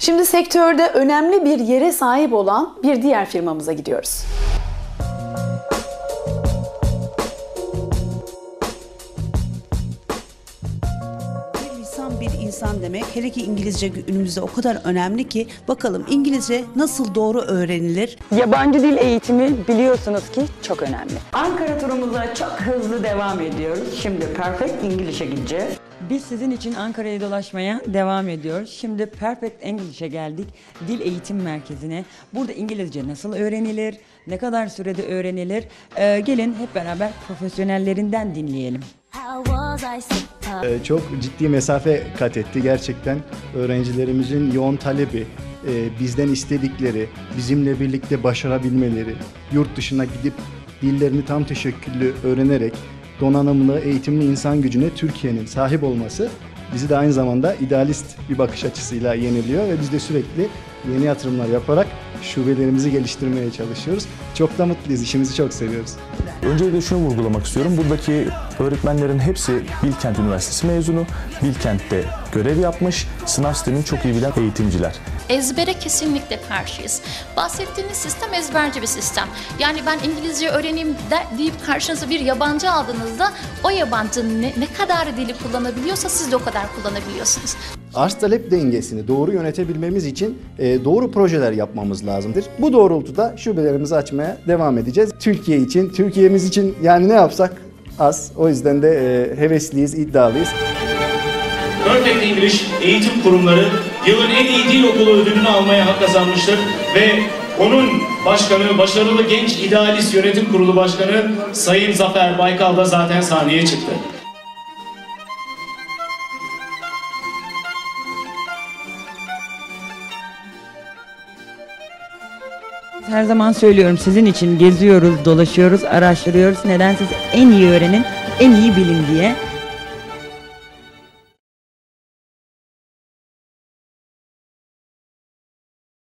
Şimdi sektörde önemli bir yere sahip olan bir diğer firmamıza gidiyoruz. Bir lisan bir insan demek. Hele ki İngilizce günümüzde o kadar önemli ki bakalım İngilizce nasıl doğru öğrenilir? Yabancı dil eğitimi biliyorsunuz ki çok önemli. Ankara turumuza çok hızlı devam ediyoruz. Şimdi Perfect İngilizce gideceğiz. Biz sizin için Ankara'yı dolaşmaya devam ediyoruz. Şimdi Perfect English'e geldik. Dil Eğitim Merkezi'ne. Burada İngilizce nasıl öğrenilir? Ne kadar sürede öğrenilir? Ee, gelin hep beraber profesyonellerinden dinleyelim. Ee, çok ciddi mesafe kat etti. Gerçekten öğrencilerimizin yoğun talebi, e, bizden istedikleri, bizimle birlikte başarabilmeleri, yurt dışına gidip dillerini tam teşekküllü öğrenerek donanımlı, eğitimli insan gücüne Türkiye'nin sahip olması bizi de aynı zamanda idealist bir bakış açısıyla yeniliyor ve biz de sürekli yeni yatırımlar yaparak şubelerimizi geliştirmeye çalışıyoruz. Çok da mutluyuz, işimizi çok seviyoruz. Öncelikle şunu vurgulamak istiyorum. Buradaki öğretmenlerin hepsi Bilkent Üniversitesi mezunu. Bilkent'te görev yapmış, sınav sistemini çok iyi bilen eğitimciler. Ezbere kesinlikle karşıyız. Bahsettiğiniz sistem ezberci bir sistem. Yani ben İngilizce öğreneyim de, deyip karşınıza bir yabancı aldığınızda o yabancı ne, ne kadar dili kullanabiliyorsa siz de o kadar kullanabiliyorsunuz. Arz talep dengesini doğru yönetebilmemiz için e, doğru projeler yapmamız lazımdır. Bu doğrultuda şubelerimizi açmaya devam edeceğiz. Türkiye için, Türkiye'miz için yani ne yapsak az. O yüzden de e, hevesliyiz, iddialıyız. Perfect English eğitim kurumları yılın en iyi dil okulu ödülünü almaya hak kazanmıştır ve onun başkanı, başarılı genç idealist yönetim kurulu başkanı Sayın Zafer Baykal da zaten sahneye çıktı. Her zaman söylüyorum sizin için geziyoruz, dolaşıyoruz, araştırıyoruz. Neden siz en iyi öğrenin, en iyi bilin diye.